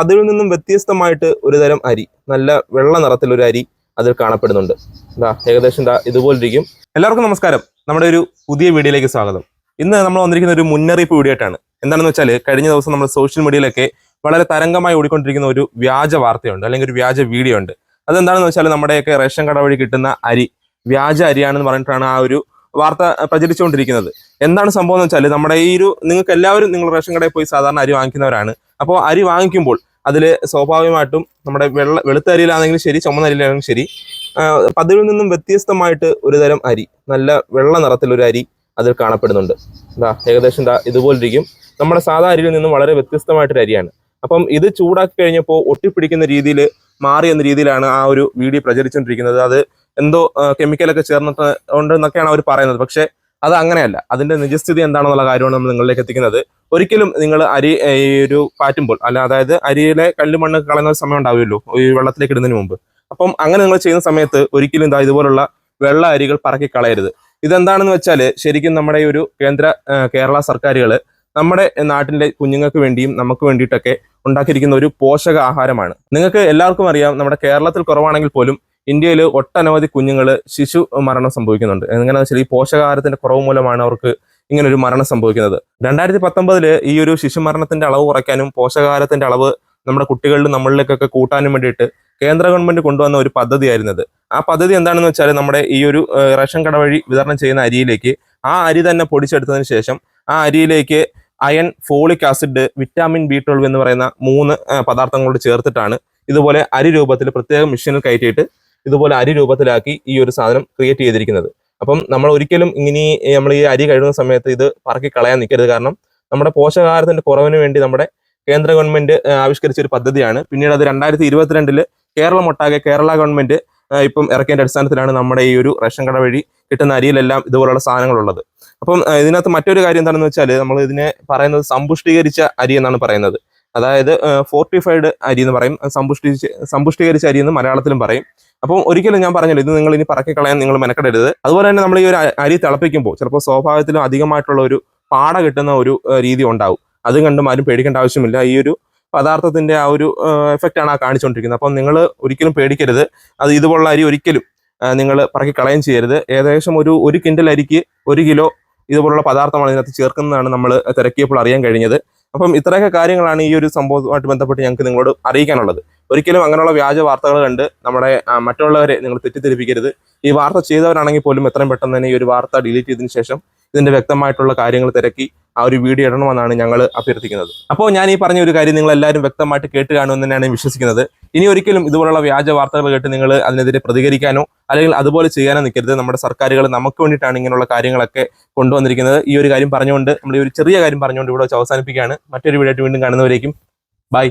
പതിവിൽ നിന്നും വ്യത്യസ്തമായിട്ട് ഒരു തരം അരി നല്ല വെള്ള നിറത്തിലൊരു അരി അതിൽ കാണപ്പെടുന്നുണ്ട്. ഇതാ ഏകദേശം ഇതാ ഇതുപോലിരിക്കും. എല്ലാവർക്കും നമസ്കാരം. നമ്മുടെ ഒരു പുതിയ വീഡിയോയിലേക്ക് സ്വാഗതം. ഇന്ന് നമ്മൾ വന്നിരിക്കുന്ന ഒരു മുന്നറിയിപ്പ് വീഡിയോ ആയിട്ടാണ്. എന്താണെന്ന് വെച്ചാൽ കഴിഞ്ഞ ദിവസം നമ്മൾ സോഷ്യൽ മീഡിയയിലൊക്കെ വളരെ തരംഗമായി ഓടിക്കൊണ്ടിരിക്കുന്ന ഒരു വ്യാജ വാർത്തയുണ്ട് അല്ലെങ്കിൽ ഒരു വ്യാജ വീഡിയോ ഉണ്ട്. അതെന്താണെന്ന് വെച്ചാൽ നമ്മുടെയൊക്കെ റേഷൻ കട വഴി കിട്ടുന്ന അരി വ്യാജ അരിയാണെന്ന് പറഞ്ഞിട്ടാണ് ആ ഒരു വാർത്ത പ്രചരിച്ചുകൊണ്ടിരിക്കുന്നത്. എന്താണ് സംഭവം എന്ന് വെച്ചാൽ നമ്മുടെ ഈ ഒരു നിങ്ങൾക്ക് എല്ലാവരും നിങ്ങൾ റേഷൻ കടയിൽ പോയി സാധാരണ അരി വാങ്ങിക്കുന്നവരാണ്. അപ്പോൾ അരി വാങ്ങിക്കുമ്പോൾ അതിൽ സ്വാഭാവികമായിട്ടും നമ്മുടെ വെള്ള വെളുത്ത അരിയിലാണെങ്കിലും ശരി ചുമന്ന അരിയിലാണെങ്കിലും ശരി. പതിവിൽ നിന്നും വ്യത്യസ്തമായിട്ട് ഒരു തരം അരി നല്ല വെള്ള നിറത്തിലൊരു അരി അതിൽ കാണപ്പെടുന്നുണ്ട്. എന്താ ഏകദേശം എന്താ ഇതുപോലിരിക്കും. നമ്മുടെ സാധാ അരിയിൽ നിന്നും വളരെ വ്യത്യസ്തമായിട്ടൊരു അരിയാണ്. അപ്പം ഇത് ചൂടാക്കി കഴിഞ്ഞപ്പോൾ ഒട്ടിപ്പിടിക്കുന്ന രീതിയിൽ മാറി എന്ന രീതിയിലാണ് ആ ഒരു വീഡിയോ പ്രചരിച്ചുകൊണ്ടിരിക്കുന്നത് അത് എന്തോ കെമിക്കലൊക്കെ ചേർന്നിട്ട് ഉണ്ടെന്നൊക്കെയാണ് അവർ പറയുന്നത്. പക്ഷേ അത് അങ്ങനെയല്ല. അതിന്റെ നിജസ്ഥിതി എന്താണെന്നുള്ള കാര്യമാണ് നമ്മൾ നിങ്ങളിലേക്ക് എത്തിക്കുന്നത്. ഒരിക്കലും നിങ്ങൾ അരി ഈ ഒരു പാറ്റുമ്പോൾ അല്ല അതായത് അരിയിലെ കല്ല് മണ്ണ് കളയുന്ന സമയം ഉണ്ടാവുമല്ലോ ഈ വെള്ളത്തിലേക്ക് ഇടുന്നതിന് മുമ്പ്. അപ്പം അങ്ങനെ നിങ്ങൾ ചെയ്യുന്ന സമയത്ത് ഒരിക്കലും ഇതാ ഇതുപോലുള്ള വെള്ള അരികൾ പറക്കി കളയരുത്. ഇതെന്താണെന്ന് വെച്ചാൽ ശരിക്കും നമ്മുടെ ഈ ഒരു കേന്ദ്ര കേരള സർക്കാരുകൾ നമ്മുടെ നാട്ടിലെ കുഞ്ഞുങ്ങൾക്ക് വേണ്ടിയും നമുക്ക് വേണ്ടിയിട്ടൊക്കെ ഉണ്ടാക്കിയിരിക്കുന്ന ഒരു പോഷക ആഹാരമാണ് നിങ്ങൾക്ക് എല്ലാവർക്കും അറിയാം നമ്മുടെ കേരളത്തിൽ കുറവാണെങ്കിൽ പോലും ഇന്ത്യയിൽ ഒട്ടനവധി കുഞ്ഞുങ്ങൾ ശിശു മരണം സംഭവിക്കുന്നുണ്ട്. എങ്ങനെയാണെന്ന് വെച്ചാൽ ഈ പോഷകാഹാരത്തിന്റെ കുറവ് മൂലമാണ് അവർക്ക് ഇങ്ങനെ ഒരു മരണം സംഭവിക്കുന്നത്. രണ്ടായിരത്തി പത്തൊമ്പതിൽ ഈ ഒരു ശിശു മരണത്തിന്റെ അളവ് കുറയ്ക്കാനും പോഷകാഹാരത്തിന്റെ അളവ് നമ്മുടെ കുട്ടികളിലും നമ്മളിലേക്കൊക്കെ കൂട്ടാനും വേണ്ടിയിട്ട് കേന്ദ്ര ഗവൺമെന്റ് കൊണ്ടുവന്ന ഒരു പദ്ധതിയായിരുന്നത്. ആ പദ്ധതി എന്താണെന്ന് വെച്ചാൽ നമ്മുടെ ഈ ഒരു റേഷൻ കട വഴി വിതരണം ചെയ്യുന്ന അരിയിലേക്ക് ആ അരി തന്നെ പൊടിച്ചെടുത്തതിന് ശേഷം ആ അരിയിലേക്ക് iron folic acid vitamin B twelve എന്ന് പറയുന്ന മൂന്ന് പദാർത്ഥങ്ങളോട് ചേർത്തിട്ടാണ് ഇതുപോലെ അരി രൂപത്തിൽ പ്രത്യേക മെഷീനിൽ കയറ്റിയിട്ട് ഇതുപോലെ അരി രൂപത്തിലാക്കി ഈ ഒരു സാധനം ക്രിയേറ്റ് ചെയ്തിരിക്കുന്നത്. അപ്പം നമ്മൾ ഒരിക്കലും ഇങ്ങനെ നമ്മൾ ഈ അരി കഴുകുന്ന സമയത്ത് ഇത് പറക്കി കളയാൻ നിൽക്കരുത്. കാരണം നമ്മുടെ പോഷകാഹാരത്തിന്റെ കുറവിന് വേണ്ടി നമ്മുടെ കേന്ദ്ര ഗവൺമെന്റ് ആവിഷ്കരിച്ച ഒരു പദ്ധതിയാണ്. പിന്നീട് അത് രണ്ടായിരത്തി ഇരുപത്തിരണ്ടിൽ കേരളം ഒട്ടാകെ കേരള ഗവൺമെന്റ് ഇപ്പം ഇറക്കിയതിന്റെ അടിസ്ഥാനത്തിലാണ് നമ്മുടെ ഈ ഒരു റേഷൻ കട വഴി കിട്ടുന്ന അരിയിലെല്ലാം ഇതുപോലുള്ള സാധനങ്ങളുള്ളത്. അപ്പം ഇതിനകത്ത് മറ്റൊരു കാര്യം എന്താണെന്ന് വെച്ചാൽ നമ്മൾ ഇതിനെ പറയുന്നത് സമ്പുഷ്ടീകരിച്ച അരി എന്നാണ് പറയുന്നത്. അതായത് ഫോർട്ടിഫൈഡ് അരി എന്ന് പറയും. സമ്പുഷ്ടി സമ്പുഷ്ടീകരിച്ച അരി എന്ന് മലയാളത്തിലും പറയും. അപ്പം ഒരിക്കലും ഞാൻ പറഞ്ഞല്ലോ ഇത് നിങ്ങൾ ഇനി പറക്കി കളയാൻ നിങ്ങൾ മെനക്കെടരുത്. അതുപോലെ തന്നെ നമ്മൾ ഈ ഒരു അരി തിളപ്പിക്കുമ്പോൾ ചിലപ്പോൾ സ്വാഭാവികത്തിലും അധികമായിട്ടുള്ള ഒരു പാട കിട്ടുന്ന ഒരു രീതി ഉണ്ടാവും. അത് കണ്ടും ആരും പേടിക്കേണ്ട ആവശ്യമില്ല. ഈ ഒരു പദാർത്ഥത്തിന്റെ ആ ഒരു എഫക്റ്റ് ആണ് ആ കാണിച്ചുകൊണ്ടിരിക്കുന്നത്. അപ്പം നിങ്ങൾ ഒരിക്കലും പേടിക്കരുത്. അത് ഇതുപോലുള്ള അരി ഒരിക്കലും നിങ്ങൾ പറക്കി കളയും ചെയ്യരുത്. ഏകദേശം ഒരു ഒരു കിൻഡൽ അരിക്ക് ഒരു കിലോ ഇതുപോലുള്ള പദാർത്ഥമാണ് ഇതിനകത്ത് ചേർക്കുന്നതാണ് നമ്മൾ തിരക്കിയപ്പോൾ അറിയാൻ കഴിഞ്ഞത്. അപ്പം ഇത്രയൊക്കെ കാര്യങ്ങളാണ് ഈ ഒരു സംഭവവുമായിട്ട് ബന്ധപ്പെട്ട് ഞങ്ങൾക്ക് നിങ്ങളോട് അറിയിക്കാനുള്ളത്. ഒരിക്കലും അങ്ങനെയുള്ള വ്യാജ വാർത്തകൾ കണ്ട് നമ്മുടെ മറ്റുള്ളവരെ നിങ്ങൾ തെറ്റിദ്ധരിപ്പിക്കരുത്. ഈ വാർത്ത ചെയ്തവരാണെങ്കിൽ പോലും എത്രയും പെട്ടെന്ന് തന്നെ ഈ ഒരു വാർത്ത ഡിലീറ്റ് ചെയ്തതിനു ശേഷം ഇതിന്റെ വ്യക്തമായിട്ടുള്ള കാര്യങ്ങൾ തിരക്കി ആ ഒരു വീഡിയോ ഇടണമെന്നാണ് ഞങ്ങൾ അഭ്യർത്ഥിക്കുന്നത്. അപ്പോൾ ഞാൻ ഈ പറഞ്ഞ ഒരു കാര്യം നിങ്ങൾ എല്ലാവരും വ്യക്തമായിട്ട് കേട്ട് കാണുമെന്ന് തന്നെയാണ് വിശ്വസിക്കുന്നത്. ഇനി ഒരിക്കലും ഇതുപോലുള്ള വ്യാജ വാർത്തകൾ കേട്ട് നിങ്ങൾ അതിനെതിരെ പ്രതികരിക്കാനോ അല്ലെങ്കിൽ അതുപോലെ ചെയ്യാനോ നിൽക്കരുത്. നമ്മുടെ സർക്കാരുകൾ നമുക്ക് വേണ്ടിയിട്ടാണ് ഇങ്ങനെയുള്ള കാര്യങ്ങളൊക്കെ കൊണ്ടുവന്നിരിക്കുന്നത്. ഈ ഒരു കാര്യം പറഞ്ഞുകൊണ്ട് നമ്മൾ ഈ ഒരു ചെറിയ കാര്യം പറഞ്ഞുകൊണ്ട് ഇവിടെ വെച്ച് അവസാനിപ്പിക്കുകയാണ്. മറ്റൊരു വീഡിയോ വീണ്ടും കാണുന്നവരേക്കും ബൈ.